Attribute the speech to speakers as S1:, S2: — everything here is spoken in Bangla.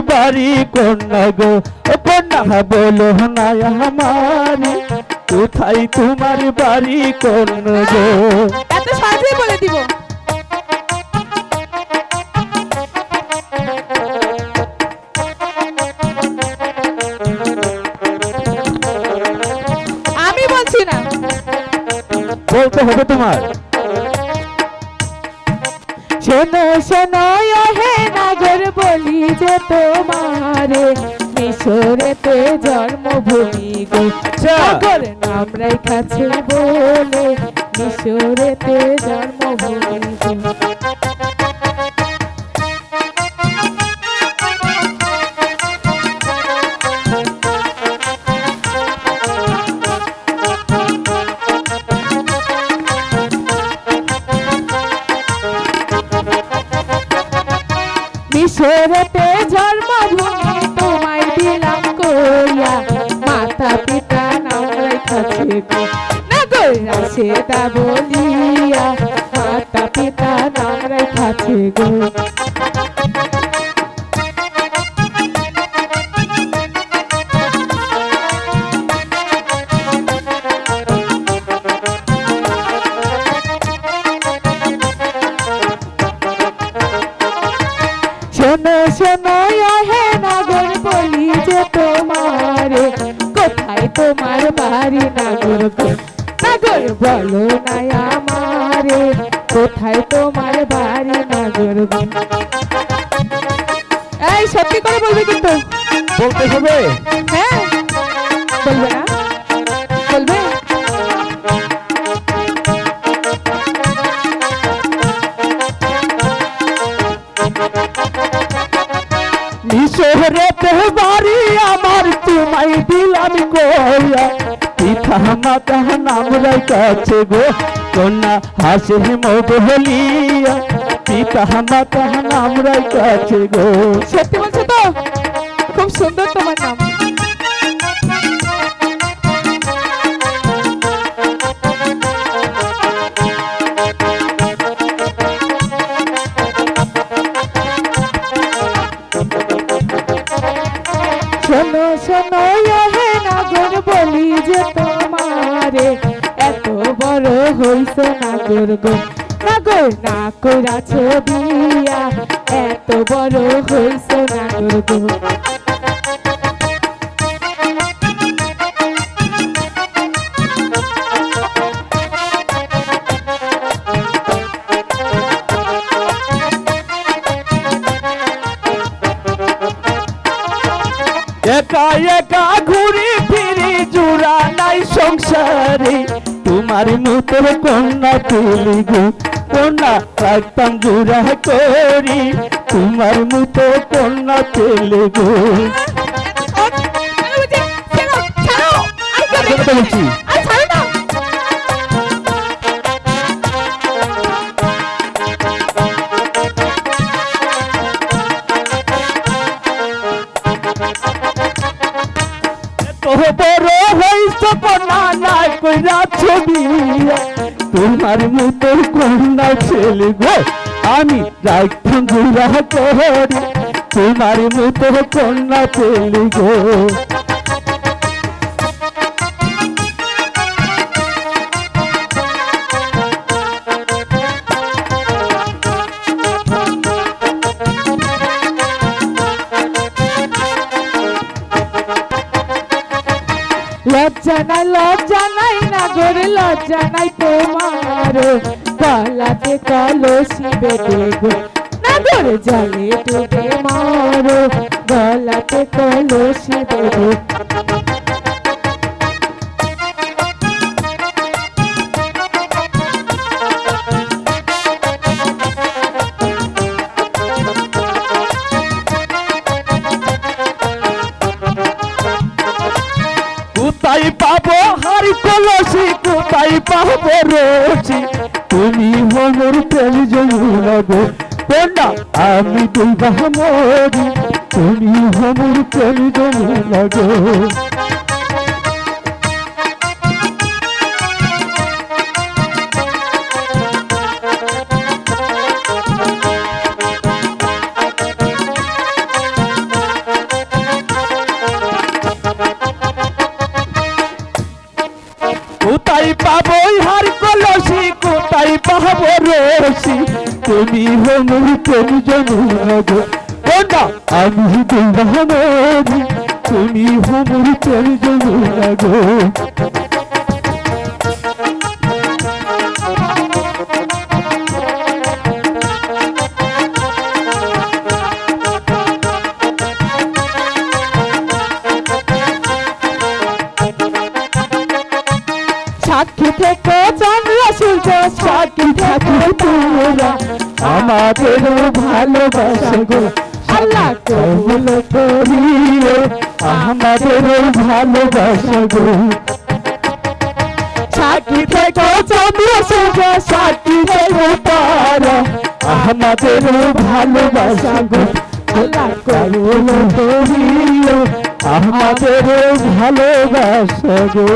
S1: বাড়ি কন্যা গো কন্যা বলো না আমারি। কোথায় তোমার বাড়ি কন্যা গো?
S2: এত সহজেই বলে দিব। আমি বলছি না।
S1: বলতে হবে তোমার।
S2: শোনো শোনো হে নাগর, বলি যে তোমারে মিশরেতে জন্মভূমি গো। সাগর নাম রেখাছে বলে, মিশরেতে জন্মভূমি গো। মিশরেতে জন্ম তোমায় দিলাম কইয়া। মাতা পিতা নাম রেখাছে গো রাশেদা বলিয়া। মাতা পিতা নাম রেখাছে গো তোমার বাড়ি গো নাগর বলো না আমারে কোথায় তোমার বাড়ি নাগর এই সত্যি করে বলবে কিন্তু।
S1: বলতে হবে?
S2: হ্যাঁ। বলবে না? বলবে?
S1: মিশরেতে বাড়ি আমার তোমায় দিলাম কইয়া। পিতা মাতা নাম কাছে গো কন্যা হাসে মধুলিয়া পিতা মাতা নাম কাছে গো।
S2: সত্যি বলছো তো? খুব সুন্দর তোমার নাম। শোনো শোনো হে নাগর বলি যে তোমারে। এত বড় হইছে নাগর গো নাগর না কইরাছ বিয়া এত বড় হইছে নাগর গো
S1: একা একা ঘুরি ফিরি জুড়া নাই সংসারে তোমার মতো কন্যা তুলি গো কন্যা রাখতাম জুড়া করি তোমার মতো কন্যা তুলি গো কথা বলছি তোহ বড় হইছ কন্যা, নাই কইরা ছবি। তোমার মতো কন্যা ছেলে গো, আমি রাখতাম জুড়া করি। তোমার মতো কন্যা ছেলে গো।
S2: লজ্জা নাই লজ্জা নাই নাগর লজ্জা নাই তোমার গলাতে কলসি বেঁধে গো, নাগর জলে ডুবে মারো। গলাতে কলসি বেঁধে
S1: কোথায় পাবো, হারি কলসি কোথায় পাবো রোজি? তুমি হমর প্রেম যমুনা গো আমি দুর্গা মরি। তুমি হমর প্রেম যমুনা গো বইহার কলসি, কোথায় পাহব রসি তুমি হনু তুমি জনুগ কোনটা আমি দুর্বাহন
S2: তুমি হনুর তুমি জনুগ থেকে সূর্য সাক্ষী থাকে তোরা।
S1: আমাদের ভালোবাসা গো।
S2: আল্লাহ
S1: কবুল করিও, আমাদের ভালোবাসা গো।
S2: সাক্ষী থেকে সাক্ষী থেকে
S1: তারা। আমাদের ভালোবাসা গো।
S2: আল্লাহ
S1: কবুল করিও, আমাদের ভালোবাসা গো।